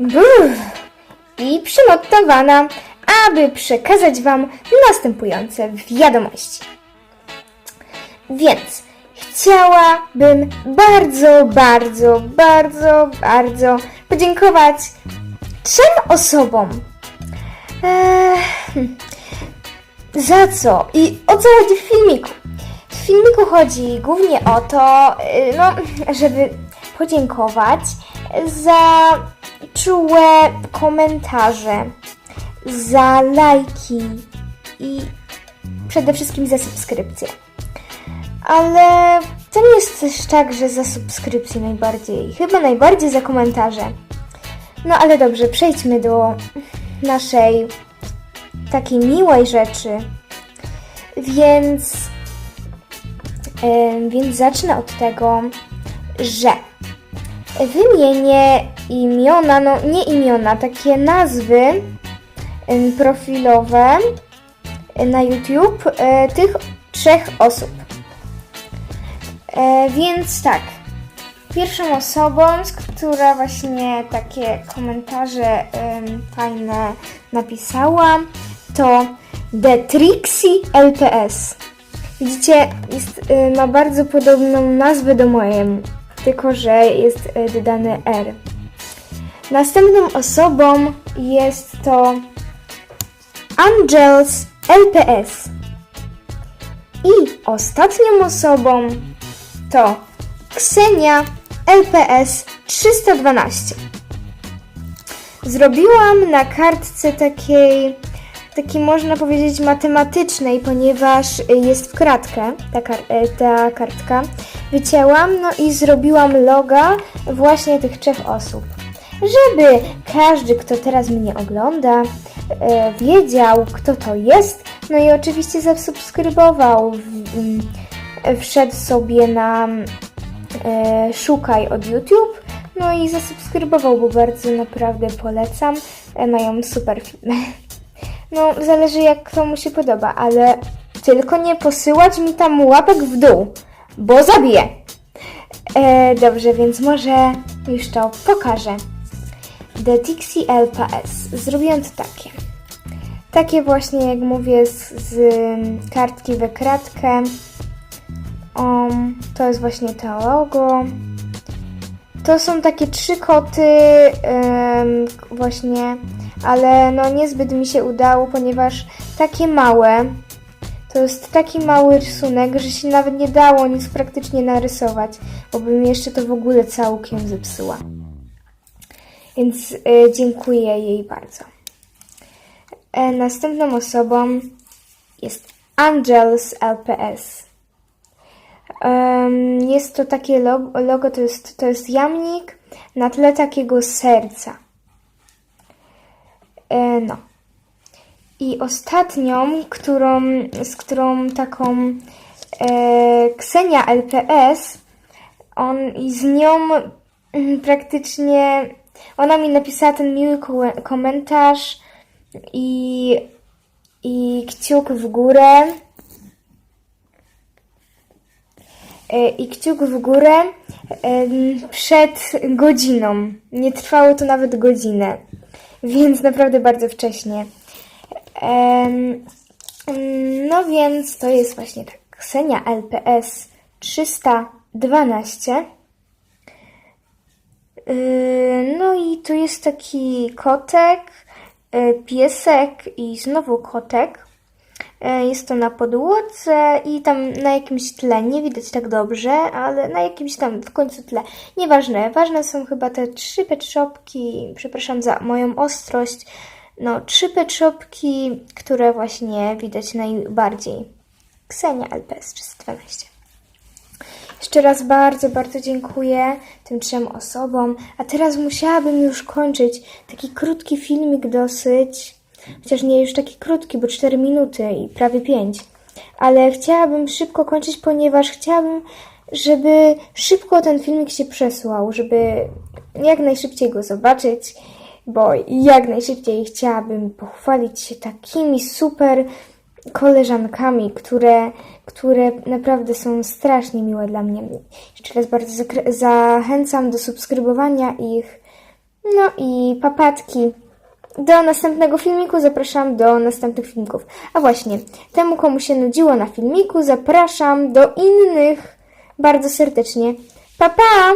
Brr. i przymotowana, aby przekazać Wam następujące wiadomości. Więc chciałabym bardzo, bardzo, bardzo, bardzo podziękować trzem osobom. Eee, hmm. za co i o co chodzi w filmiku? W filmiku chodzi głównie o to, y, no, żeby podziękować za czułe komentarze, za lajki i przede wszystkim za subskrypcję. Ale to nie jest też tak, że za subskrypcję najbardziej. Chyba najbardziej za komentarze. No ale dobrze, przejdźmy do naszej takiej miłej rzeczy. Więc, em, więc zacznę od tego, że wymienię imiona, no nie imiona, takie nazwy profilowe e, na YouTube e, tych trzech osób. E, więc tak, pierwszą osobą, która właśnie takie komentarze fajne napisała, to The Trixie LPS. Widzicie, jest, y, ma bardzo podobną nazwę do mojej, tylko że jest y, dodane R. Następną osobą jest to Angels LPS. I ostatnią osobą to Ksenia LPS 312. Zrobiłam na kartce takiej, takiej można powiedzieć matematycznej, ponieważ jest w kratkę ta, kar- e, ta kartka. Wycięłam, no i zrobiłam loga właśnie tych trzech osób. Żeby każdy, kto teraz mnie ogląda, e, wiedział, kto to jest, no i oczywiście zasubskrybował, w- m, wszedł sobie na szukaj od YouTube. No i zasubskrybował, bo bardzo naprawdę polecam. E, mają super filmy. No, zależy jak komu się podoba, ale tylko nie posyłać mi tam łapek w dół, bo zabiję. E, dobrze, więc może już to pokażę. The Tixie LPS. Zrobiłam to takie. Takie właśnie, jak mówię, z, z kartki we kratkę. To jest właśnie to logo. To są takie trzy koty, właśnie, ale no niezbyt mi się udało, ponieważ takie małe. To jest taki mały rysunek, że się nawet nie dało nic praktycznie narysować, bo bym jeszcze to w ogóle całkiem zepsuła. Więc e, dziękuję jej bardzo. E, następną osobą jest Angels LPS. Jest to takie logo, logo to, jest, to jest jamnik na tle takiego serca. E, no. I ostatnią, którą, z którą taką e, Ksenia LPS, on i z nią mm, praktycznie ona mi napisała ten miły ko- komentarz i, i kciuk w górę. E, i kciuk w górę przed godziną. Nie trwało to nawet godzinę, więc naprawdę bardzo wcześnie. No więc to jest właśnie tak. Ksenia LPS 312. Yy, No i tu jest taki kotek, yy, piesek i znowu kotek. E, Jest to na podłodze i tam na jakimś tle, nie widać tak dobrze, ale na jakimś tam w końcu tle. Nieważne, ważne są chyba te trzy petshopki, przepraszam za moją ostrość, no trzy petshopki, które właśnie widać najbardziej. Ksenia LPS 312. Jeszcze raz bardzo, bardzo dziękuję tym trzem osobom. A teraz musiałabym już kończyć. Taki krótki filmik dosyć. Chociaż nie już taki krótki, bo 4 minuty i prawie 5. Ale chciałabym szybko kończyć, ponieważ chciałabym, żeby szybko ten filmik się przesłał, żeby jak najszybciej go zobaczyć, bo jak najszybciej chciałabym pochwalić się takimi super koleżankami, które, które naprawdę są strasznie miłe dla mnie. Jeszcze raz bardzo zachęcam do subskrybowania ich No i papatki. Do następnego filmiku zapraszam do następnych filmików. A właśnie, temu komu się nudziło na filmiku, zapraszam do innych bardzo serdecznie. Pa pa!